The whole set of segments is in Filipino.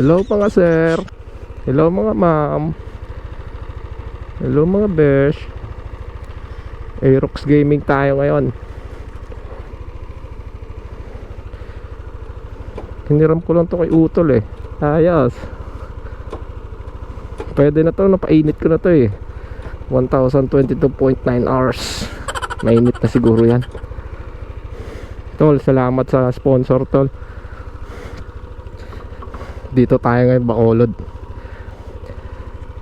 Hello mga sir. Hello mga ma'am. Hello mga besh. Aerox Gaming tayo ngayon. Hiniram ko lang to kay Utol eh. Ayos. Pwede na to, napainit ko na to eh. 1022.9 hours. Mainit na siguro yan. Tol, salamat sa sponsor tol. Dito tayo ngayon Bacolod.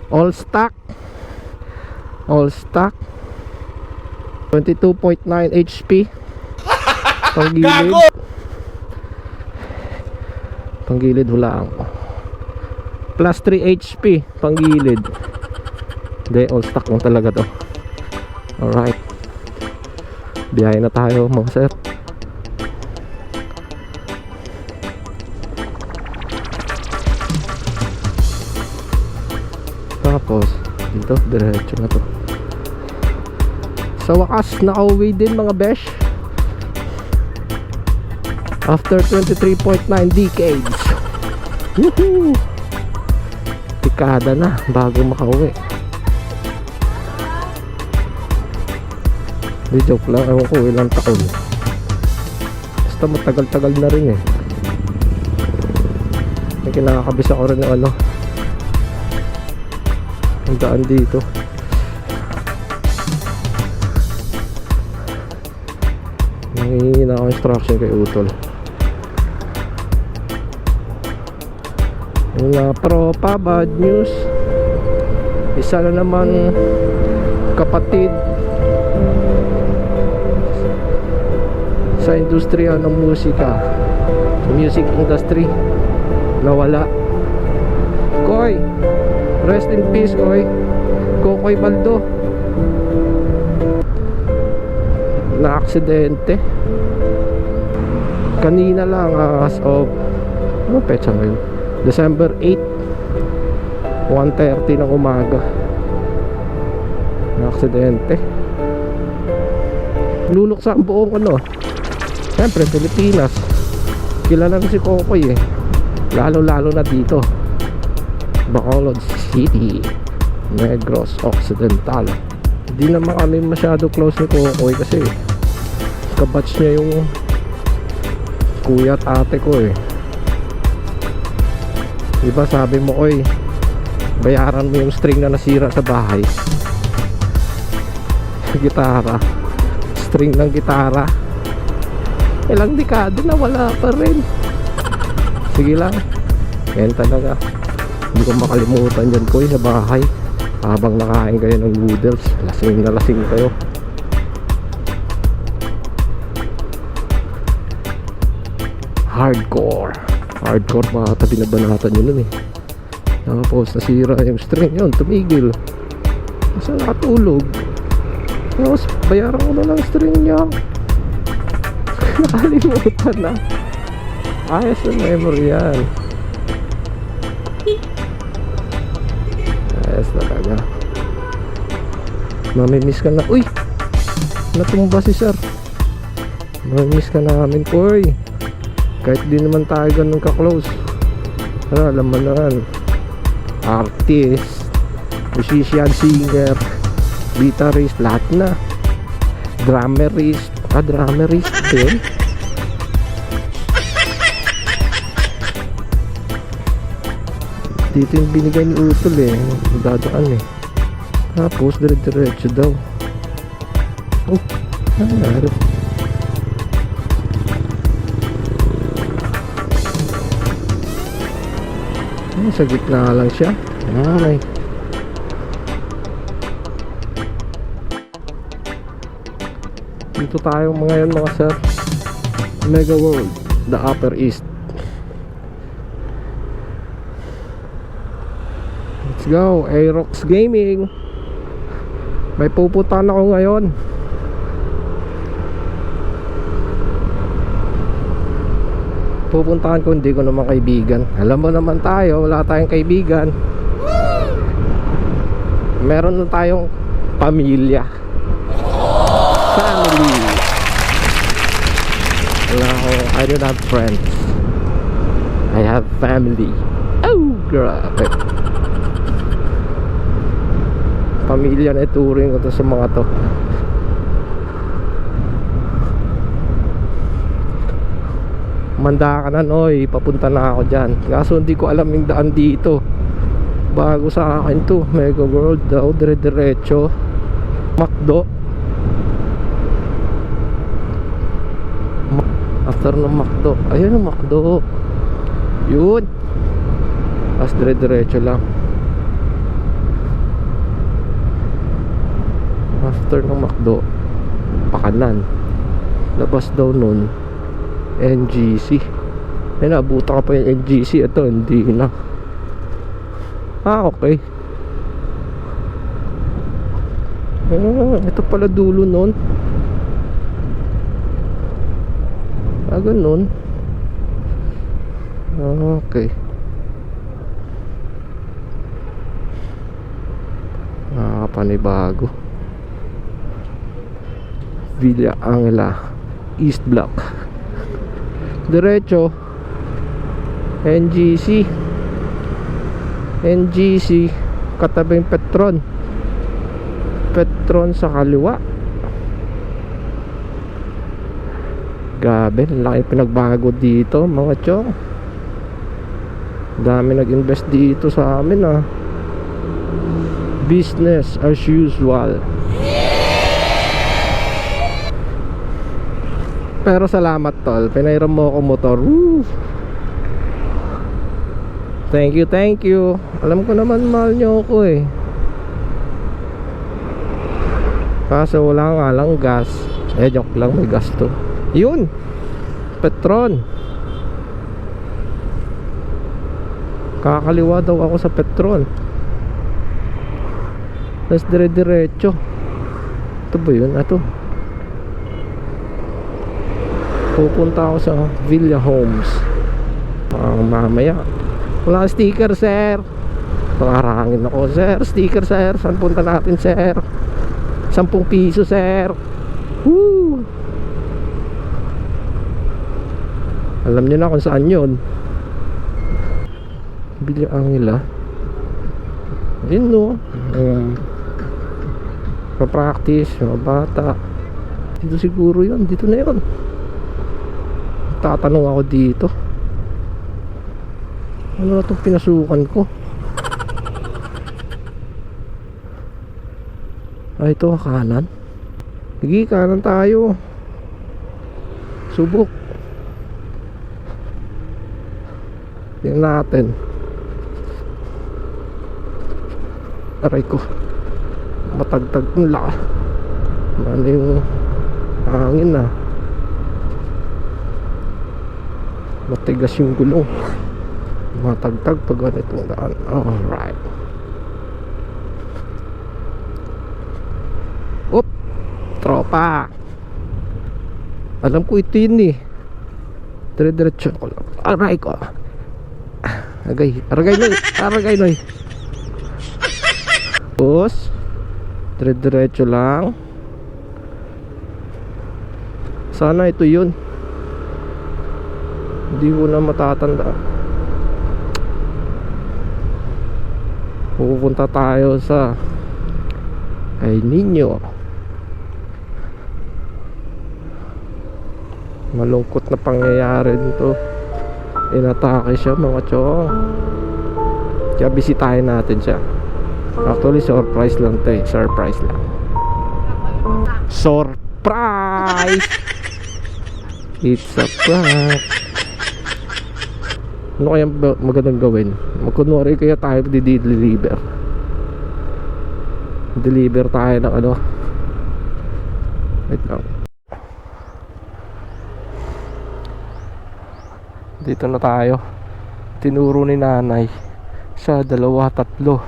All stock. All stock. 22.9 HP. Panggilid. Panggilid hulaan ko. Plus 3 HP. Panggilid. Hindi, all stock lang talaga to. Alright. Biyahe na tayo mga sir. Dito, diretso na to. Sa wakas, nakauwi din mga besh. After 23.9 decades. Woohoo! Tikada na bago makauwi. Di joke lang, ewan ko ilang taon. Basta matagal-tagal na rin eh. May kinakabisa ko rin ng ano, ang daan dito. Nangihingi na ako instruction kay Utol. Mga tropa bad news. Isa na naman kapatid. Sa industriya ng musika. Music industry. Nawala. Koy Rest in peace, oy. Kokoy Baldo. Na aksidente. Kanina lang ah, as of ano petsa ngayon? December 8 1.30 ng umaga na aksidente luluksa ang buong ano Siyempre Pilipinas kilala na si Kokoy eh lalo lalo na dito Bacolod City Negros Occidental. Hindi naman kami masyado close ni Kokoy kasi kabatch niya yung kuya at ate ko eh. Diba sabi mo oy bayaran mo yung string na nasira sa bahay. Gitara. String ng gitara. Ilang dekada na wala pa rin. Sige lang. Yan talaga hindi ko makalimutan dyan ko sa bahay. Habang nakain kayo ng noodles lasing na lasing kayo. Hardcore. Hardcore mga tabi na banatan yun nun eh. Tapos nasira yung string yun tumigil. Kasi nakatulog tapos bayaran ko na lang string niya. Nakalimutan na. Ayos na memory yan ayos talaga mamimiss ka na. Uy! Natumba si sir. Mamimiss ka namin boy kahit di naman tayo ganun ka-close. Ano, alam mo naman artist. Musician, singer. Guitarist, lahat na. Drummerist. Ah, drummerist din dito yung binigay ni Utol eh. Dadaan eh. Tapos dire-diretso daw. Oh ano Ay, sa gitna lang siya. Ay. Dito tayo mga yan mga sir. Mega World the Upper East go Aerox Gaming. May pupuntahan ako ngayon. Pupuntahan ko hindi ko naman kaibigan. Alam mo naman tayo wala tayong kaibigan. Meron na tayong pamilya. Family. Wala ako I don't have friends. I have family. Oh! Grabe. Pamilya na ituring ko to sa mga to. Manda ka na noy, papunta na ako dyan. Kaso hindi ko alam yung daan dito. Bago sa akin to, Mega World daw, dire-diretso. Macdo. Ma- After ng Macdo. Ayun ang Macdo. Yun. Tapos dire-diretso lang. After ng Macdo, pakanan. Labas daw nun, NGC. Eh, nabuta ka pa yung NGC. Ito, hindi na. Ah, okay. Ah, ito pala dulo nun. Ah, ganun. Ah, okay. Nakakapanibago. Villa Angela East Block. Diretso NGC NGC katabing Petron. Petron sa kaliwa. Gabi, laki pinagbago dito mga chong. Dami nag-invest dito sa amin ah. Business as usual Pero salamat tol. Pinairam mo ako motor. Woo! Thank you, thank you. Alam ko naman mahal nyo ako eh. Kaso wala nga lang gas. Eh joke lang may gas to. Yun! Petron. Kakaliwa daw ako sa Petron. Tapos dire-diretso. Ito ba yun? Ito pupunta ako sa Villa Homes. Pang mamaya. Wala sticker sir. Pangarangin ako sir. Sticker sir. Saan punta natin sir? 10 piso sir. Woo! alam nyo na kung saan yun. Villa Angela yun no? Um, pa-practice mga bata. Dito siguro yun. Dito na yun tatanong ako dito. Ano na itong pinasukan ko? Ay ito kanan. Sige kanan tayo. Subok. Tingnan natin. Aray ko. Matagtag ng laka ano yung hangin na matigas yung gulong matagtag pag ganitong daan. Alright. Up tropa! Alam ko ito yun eh. Dire diretso ko lang. Aray ko. Agay aragay noy. Aragay noy. Tapos dire diretso lang. Sana ito yun hindi ko na matatanda. Pupunta tayo sa kay Ninyo malungkot na pangyayari nito. Inatake siya mga chong. Kaya bisitahin natin siya. Actually surprise lang to eh. Surprise lang. Surprise! It's a prank ano kaya magandang gawin? Magkunwari kaya tayo di-deliver. Deliver tayo ng ano. Wait lang. Dito na tayo. Tinuro ni nanay sa dalawa tatlo.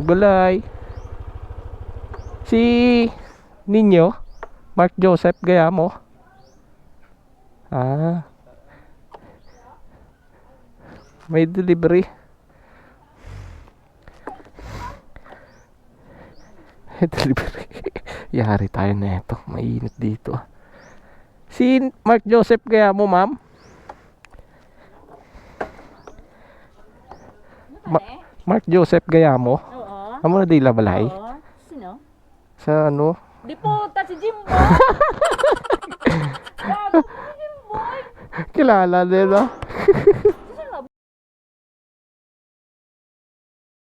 Nagbulay. Si Ninyo. Mark Joseph gaya mo? Ah. May delivery. May delivery. Yari tayo na ito. Mainit dito. Si Mark Joseph kaya mo, ma'am? Ma- Mark Joseph gaya mo? Oo. Amo na di labalay? Oo. Sino? Sa ano? Di po, ta si Jimbo. Gago si Jimboy. Kilala no?